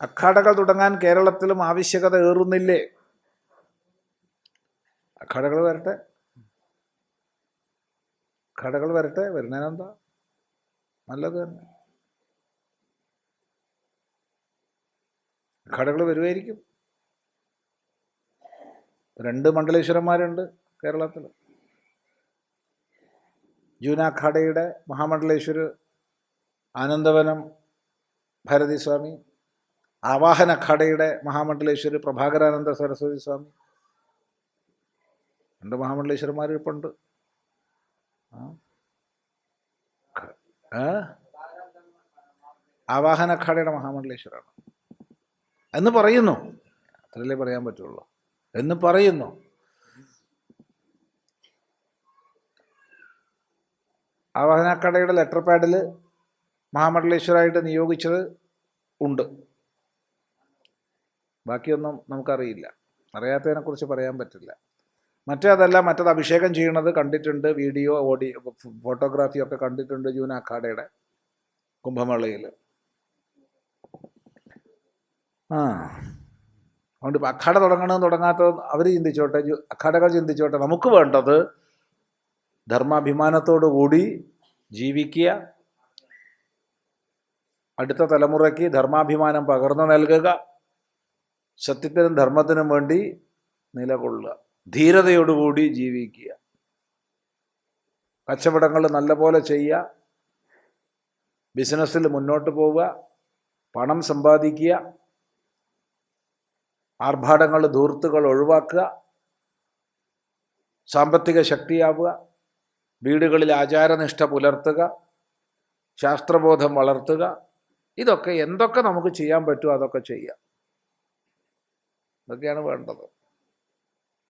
അഖാഡകൾ തുടങ്ങാൻ കേരളത്തിലും ആവശ്യകത ഏറുന്നില്ലേ? അഖാഡകൾ വരട്ടെ. അഖാഡകൾ വരട്ടെ. വരുന്നതിനെന്താ? നല്ലത് തന്നെ. അഖാഡകൾ വരുമായിരിക്കും രണ്ട് മണ്ഡലേശ്വരന്മാരുണ്ട് കേരളത്തിൽ. ജൂന അഖാഡയുടെ മഹാമണ്ഡലേശ്വർ ആനന്ദവനം ഭാരതി സ്വാമി ആവാഹന അഖാഡയുടെ മഹാമണ്ഡലേശ്വരി പ്രഭാകരാനന്ദ സരസ്വതി സ്വാമി. രണ്ട് മഹാമണ്ഡലേശ്വരന്മാർ ഏ? ആവാഹന അഖാഡയുടെ മഹാമണ്ഡലേശ്വരാണ്. എന്ന് പറയുന്നു. അത്രയല്ലേ പറയാൻ പറ്റുള്ളൂ. എന്ന് പറയുന്നു. ആവാഹന ആവാഹനക്കടയുടെ ലെറ്റർ പാഡിൽ മഹാമണ്ഡലേശ്വരായിട്ട് നിയോഗിച്ചത് ഉണ്ട്. ബാക്കിയൊന്നും നമുക്കറിയില്ല. അറിയാത്തതിനെക്കുറിച്ച് പറയാൻ പറ്റില്ല. മറ്റേ അതല്ല മറ്റത് അഭിഷേകം ചെയ്യുന്നത് കണ്ടിട്ടുണ്ട് വീഡിയോ ഓഡിയോ ഫോട്ടോഗ്രാഫി ഒക്കെ കണ്ടിട്ടുണ്ട് ജൂന അഖാഡയുടെ കുംഭമേളയിൽ. ആ. അതുകൊണ്ട് ഇപ്പം അഖാഡ തുടങ്ങണമെന്ന് തുടങ്ങാത്തത് അവർ ചിന്തിച്ചോട്ടെ അഖാഡകൾ ചിന്തിച്ചോട്ടെ. നമുക്ക് വേണ്ടത് ധർമാഭിമാനത്തോടു കൂടി ജീവിക്കുക. അടുത്ത തലമുറയ്ക്ക് ധർമാഭിമാനം പകർന്നു നൽകുക. സത്യത്തിനും ധർമ്മത്തിനും വേണ്ടി നിലകൊള്ളുക. ധീരതയോടുകൂടി ജീവിക്കുക. കച്ചവടങ്ങൾ നല്ലപോലെ ചെയ്യുക. ബിസിനസ്സിൽ മുന്നോട്ട് പോവുക. പണം സമ്പാദിക്കുക. ആർഭാടങ്ങൾ ധൂർത്തുകൾ ഒഴിവാക്കുക. സാമ്പത്തിക ശക്തിയാവുക. വീടുകളിൽ ആചാരനിഷ്ഠ പുലർത്തുക. ശാസ്ത്രബോധം വളർത്തുക. ഇതൊക്കെ എന്തൊക്കെ നമുക്ക് ചെയ്യാൻ പറ്റുമോ അതൊക്കെ ചെയ്യാം ഇതൊക്കെയാണ് വേണ്ടത്.